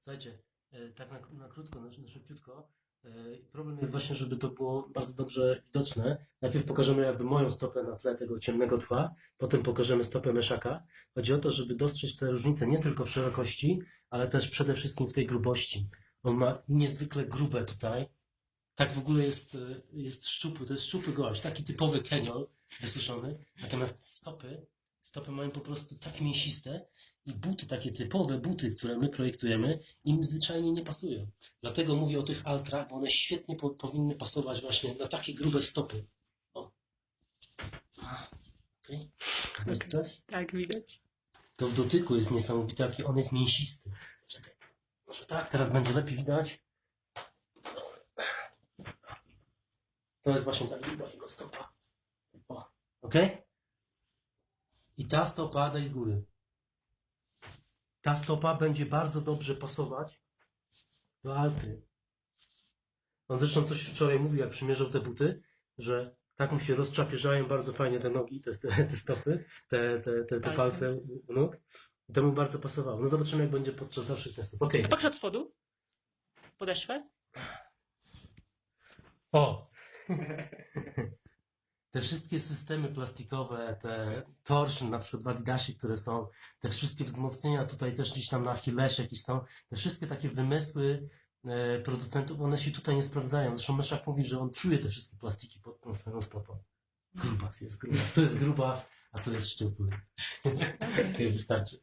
Słuchajcie, e, tak na, na krótko, na, na szybciutko. e, Problem jest właśnie, żeby to było bardzo dobrze widoczne. Najpierw pokażemy jakby moją stopę na tle tego ciemnego tła, potem pokażemy stopę Meszaka. Chodzi o to, żeby dostrzec te różnice nie tylko w szerokości, ale też przede wszystkim w tej grubości. On ma niezwykle grube tutaj. Tak w ogóle jest, e, jest szczupły, to jest szczupły gość, taki typowy keniol wysuszony. Natomiast stopy, stopy mają po prostu tak mięsiste i buty, takie typowe buty, które my projektujemy, im zwyczajnie nie pasują. Dlatego mówię o tych altrach, bo one świetnie po, powinny pasować właśnie na takie grube stopy. O. Okej. Widać coś? Tak, widać. To w dotyku jest niesamowite, jaki on jest mięsisty. Czekaj. Może tak, teraz będzie lepiej widać. To jest właśnie ta gruba jego stopa. O, ok? I ta stopa daj z góry. Ta stopa będzie bardzo dobrze pasować do alty. On zresztą coś wczoraj mówił, jak przymierzał te buty, że tak mu się rozczapierzają bardzo fajnie te nogi, te, te stopy, te, te, te, te Palce. u nóg. I to mu bardzo pasowało. No zobaczymy, jak będzie podczas dalszych testów. Okej. A pokaż od spodu. Podeszwę. O! Te wszystkie systemy plastikowe, te torsion, na przykład w Adidasie, które są, te wszystkie wzmocnienia tutaj też gdzieś tam na Achillesie jakieś są, te wszystkie takie wymysły e, producentów, one się tutaj nie sprawdzają. Zresztą Myszak mówi, że on czuje te wszystkie plastiki pod tą swoją stopą. Grubas jest grubas. To jest grubas, a to jest szczupły. Okej, wystarczy.